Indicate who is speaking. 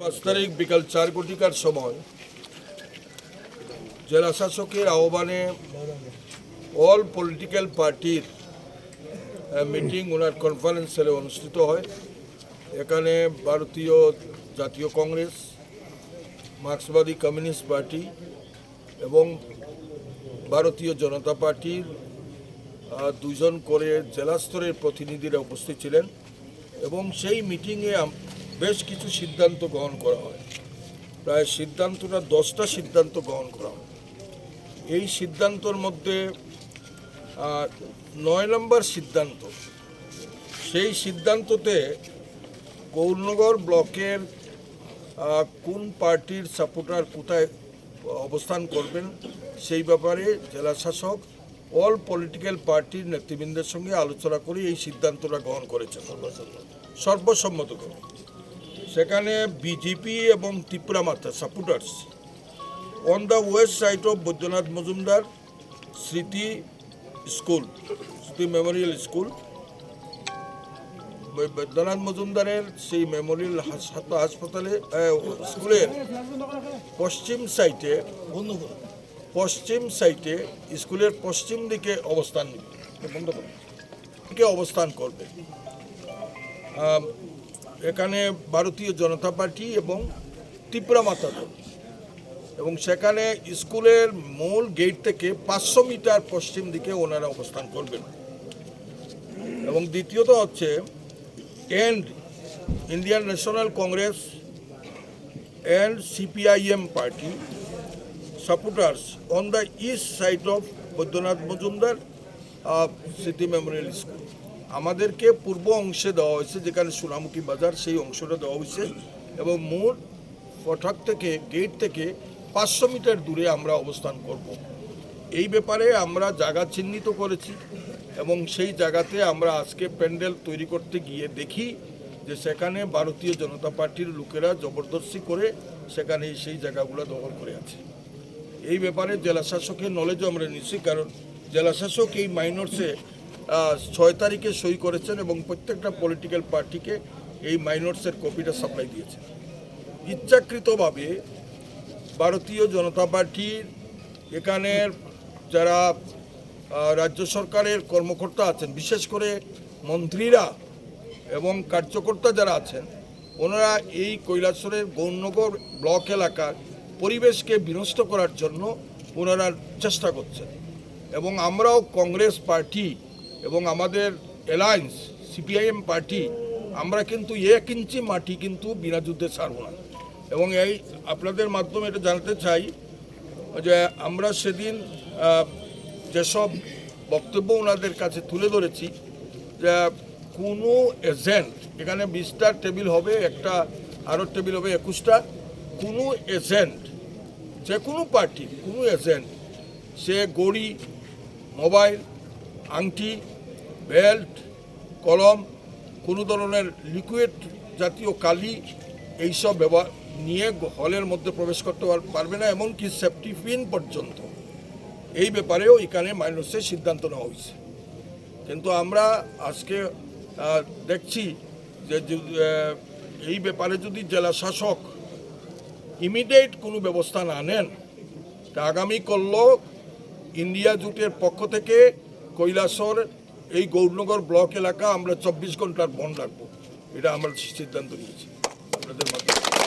Speaker 1: পাঁচ তারিখ বিকাল চার কোটিকার সময় জেলা শাসকের আহ্বানে অল পলিটিক্যাল পার্টির মিটিং ওনার কনফারেন্স সেলে অনুষ্ঠিত হয়। এখানে ভারতীয় জাতীয় কংগ্রেস, মার্ক্সবাদী কমিউনিস্ট পার্টি এবং ভারতীয় জনতা পার্টির দুজন করে জেলা স্তরের প্রতিনিধিরা উপস্থিত ছিলেন এবং সেই মিটিংয়ে বেশ কিছু সিদ্ধান্ত গ্রহণ করা হয়। প্রায় সিদ্ধান্তটা দশটা সিদ্ধান্ত গ্রহণ করা হয়। এই সিদ্ধান্তর মধ্যে নয় নম্বর সিদ্ধান্ত সেই সিদ্ধান্ততে গৌরনগর ব্লকের কোন পার্টির সাপোর্টার কোথায় অবস্থান করবেন সেই ব্যাপারে জেলা শাসক অল পলিটিক্যাল পার্টির নেতৃবৃন্দের সঙ্গে আলোচনা করে এই সিদ্ধান্তটা গ্রহণ করেছেন। সর্বসম্মত সেখানে বিজেপি এবং Tipra Motha supporters on the west side of Baidyanath Majumdar Smriti school Smriti Memorial school Baidyanath মজুমদারের সেই মেমোরিয়াল হাস- হাসপাতালে স্কুলের পশ্চিম সাইটে পশ্চিম সাইটে স্কুলের পশ্চিম দিকে অবস্থান বন্ধ। দিকে অবস্থান করবে। এখানে ভারতীয় জনতা পার্টি এবং ত্রিপুরা মাতা দল। এবং সেখানে স্কুলের মূল গেট থেকে পাঁচশো মিটার পশ্চিম দিকে ওনারা অবস্থান করবেন। এবং দ্বিতীয়ত হচ্ছে and Indian National Congress and CPIM party supporters on the east side of Baidyanath Majumdar Smriti memorial school. আমাদেরকে পূর্ব অংশে দেওয়া হয়েছে, যেখানে সোনামুখী বাজার, সেই অংশটা দেওয়া হয়েছে। এবং মোট ফটক থেকে, গেট থেকে পাঁচশো মিটার দূরে আমরা অবস্থান করব। এই ব্যাপারে আমরা জায়গা চিহ্নিত করেছি এবং সেই জায়গাতে আমরা আজকে প্যান্ডেল তৈরি করতে গিয়ে দেখি যে সেখানে ভারতীয় জনতা পার্টির লোকেরা জবরদস্তি করে সেখানে সেই জায়গাগুলো দখল করে আছে। এই ব্যাপারে জেলা শাসকের নলেজও আমরা নিচ্ছি, কারণ জেলা শাসক এই মাইনরসে ছয় তারিখে সই করেছেন এবং প্রত্যেকটা পলিটিক্যাল পার্টিকে এই মাইনরসের কপিটা সাপ্লাই দিয়েছেন। ইচ্ছাকৃতভাবে ভারতীয় জনতা পার্টির এখানের যারা রাজ্য সরকারের কর্মকর্তা আছেন, বিশেষ করে মন্ত্রীরা এবং কার্যকর্তা যারা আছেন, ওনারা এই কৈলাসরের গৌরনগর ব্লক এলাকার পরিবেশকে বিনষ্ট করার জন্য ওনারা চেষ্টা করছেন। এবং আমরাও কংগ্রেস পার্টি এবং আমাদের অ্যালায়েন্স সিপিআইএম পার্টি আমরা কিন্তু এক ইঞ্চি মাটি কিন্তু বিনা যুদ্ধে ছাড়ব না। এবং এই আপনাদের মাধ্যমে এটা জানাতে চাই যে আমরা সেদিন যেসব বক্তব্য ওনাদের কাছে তুলে ধরেছি, যে কোনো এজেন্ট এখানে বিশটা টেবিল হবে, একটা আরও টেবিল হবে, একুশটা, কোনো এজেন্ট যে কোনো পার্টি কোনো এজেন্ট সে গড়ি মোবাইল আংটি, বেল্ট, কলম, কোনো ধরনের লিকুইড জাতীয় কালি এইসব ব্যবহার নিয়ে হলের মধ্যে প্রবেশ করতে পার- পারবে না, এমনকি সেফটি পিন পর্যন্ত। এই ব্যাপারেও এখানে মাইনসের সিদ্ধান্ত নেওয়া হয়েছে। কিন্তু আমরা আজকে দেখছি যে এই ব্যাপারে যদি জেলা শাসক ইমিডিয়েট কোনো ব্যবস্থা না নেন, তা আগামী করলেও ইন্ডিয়া জুটের পক্ষ থেকে কৈলাসর এই গৌরনগর ব্লক এলাকা আমরা চব্বিশ ঘণ্টার বন্ধ রাখব। এটা আমরা সিদ্ধান্ত নিয়েছি। আপনাদের মাধ্যমে।